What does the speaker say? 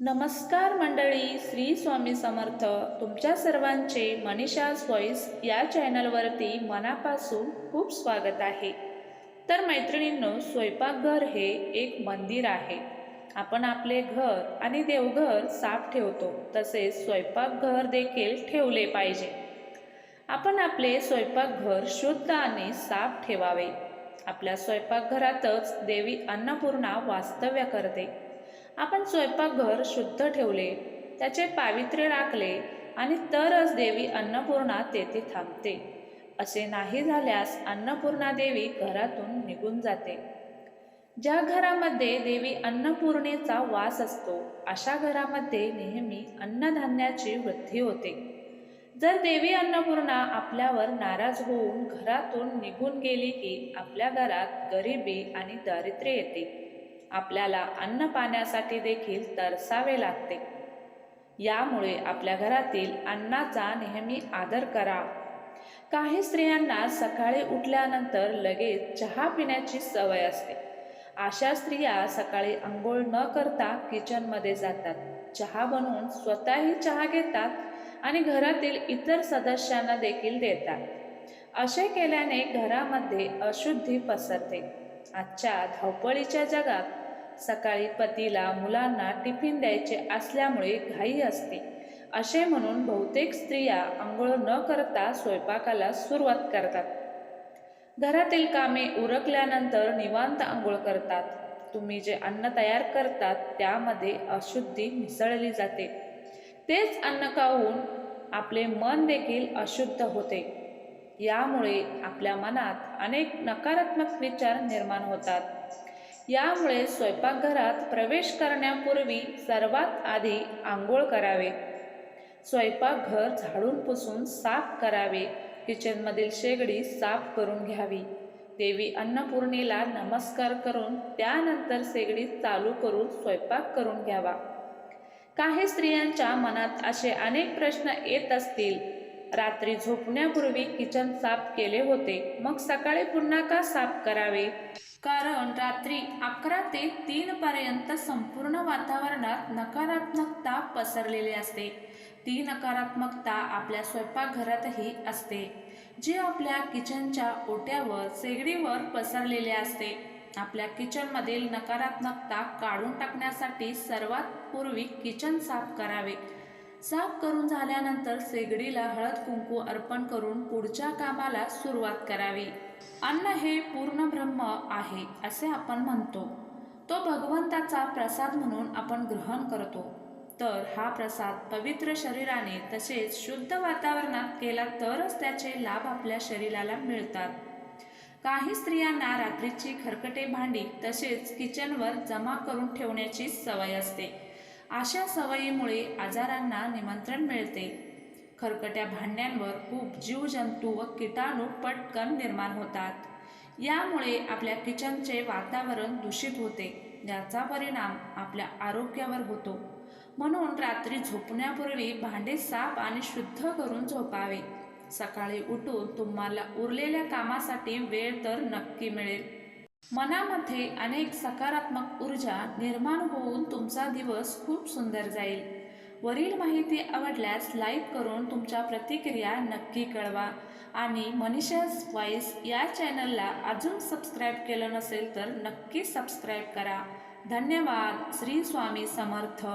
नमस्कार मंडळी श्री स्वामी समर्थ. तुमच्या सर्वांचे मनीषा व्हॉइस या चॅनलवरती मनापासून खूप स्वागत आहे. तर मैत्रिणींनो स्वयंपाकघर हे एक मंदिर आहे. आपण आपले घर आणि देवघर साफ ठेवतो तसेच स्वयंपाकघर देखील ठेवले पाहिजे. आपण आपले स्वयंपाकघर शुद्ध आणि साफ ठेवावे. आपल्या स्वयंपाकघरातच देवी अन्नपूर्णा वास्तव्य करते. आपण स्वयंपाकघर शुद्ध ठेवले त्याचे पावित्र्य राखले आणि तरच देवी अन्नपूर्णा तेथे थांबते. असे नाही झाल्यास अन्नपूर्णा देवी घरातून निघून जाते. ज्या घरामध्ये देवी अन्नपूर्णेचा वास असतो अशा घरामध्ये नेहमी अन्नधान्याची वृद्धी होते. जर देवी अन्नपूर्णा आपल्यावर नाराज होऊन घरातून निघून गेली की आपल्या घरात गरिबी आणि दारिद्र्य येते. आपल्याला अन्न पाण्यासाठी देखील तरसावे लागते. यामुळे आपल्या घरातील अन्नाचा नेहमी आदर करा. काही स्त्रियांना सकाळी उठल्यानंतर लगेच चहा पिण्याची सवय असते. अशा स्त्रिया सकाळी आंघोळ न करता किचनमध्ये जातात. चहा बनवून स्वतःही चहा घेतात आणि घरातील इतर सदस्यांना देखील देतात. असे केल्याने घरामध्ये अशुद्धी पसरते. आजच्या धावपळीच्या जगात सकाळी पतीला मुलांना टिफिन द्यायचे असल्यामुळे घाई असते. असे म्हणून बहुतेक स्त्रिया आंघोळ न करता स्वयंपाकाला सुरुवात करतात. घरातील कामे उरकल्यानंतर निवांत आंघोळ करतात. तुम्ही जे अन्न तयार करतात त्यामध्ये अशुद्धी मिसळली जाते. तेच अन्न खाऊन आपले मन देखील अशुद्ध होते. यामुळे आपल्या मनात अनेक नकारात्मक विचार निर्माण होतात. यामुळे स्वयंपाकघरात प्रवेश करण्यापूर्वी सर्वात आधी आंघोळ करावे. स्वयंपाकघर झाडून पुसून साफ करावे. किचनमधील शेगडी साफ करून घ्यावी. देवी अन्नपूर्णेला नमस्कार करून त्यानंतर शेगडी चालू करून स्वयंपाक करून घ्यावा. काही स्त्रियांच्या मनात असे अनेक प्रश्न येत असतील. रात्री झोपण्यापूर्वी किचन साफ केले होते. मग सकाळी पुन्हा का साफ करावे? कारण रात्री अकरा ते तीन पर्यंत संपूर्ण वातावरणात नकारात्मकता पसरलेली असते. ती नकारात्मकता आपल्या स्वयंपाकघरातही असते जी आपल्या किचनच्या ओट्यावर शेगडीवर पसरलेली असते. आपल्या किचनमधील नकारात्मकता काढून टाकण्यासाठी सर्वात पूर्वी किचन साफ करावे. साफ करून झाल्यानंतर शेगडीला हळद कुंकू अर्पण करून पुढच्या कामाला सुरुवात करावी. अन्न हे पूर्ण ब्रह्म आहे असे आपण म्हणतो. तो भगवंताचा प्रसाद म्हणून आपण ग्रहण करतो. तर हा प्रसाद पवित्र शरीराने तसेच शुद्ध वातावरणात केला तरच त्याचे लाभ आपल्या शरीराला मिळतात. काही स्त्रियांना रात्रीची खरकटे भांडी तसेच किचनवर जमा करून ठेवण्याची सवय असते. अशा सवयीमुळे आजारांना निमंत्रण मिळते. खरकट्या भांड्यांवर खूप जीवजंतू व किटाणू पटकन निर्माण होतात. यामुळे आपल्या किचनचे वातावरण दूषित होते. याचा परिणाम आपल्या आरोग्यावर होतो. म्हणून रात्री झोपण्यापूर्वी भांडे साफ आणि शुद्ध करून झोपावे. सकाळी उठून तुम्हाला उरलेल्या कामासाठी वेळ तर नक्की मिळेल. मनामध्ये अनेक सकारात्मक ऊर्जा निर्माण होऊन तुमचा दिवस खूप सुंदर जाईल. वरील माहिती आवडल्यास लाईक करून तुमच्या प्रतिक्रिया नक्की कळवा. आणि मनीषाज वाईस या चॅनलला अजून सबस्क्राईब केलं नसेल तर नक्की सबस्क्राईब करा. धन्यवाद. श्री स्वामी समर्थ.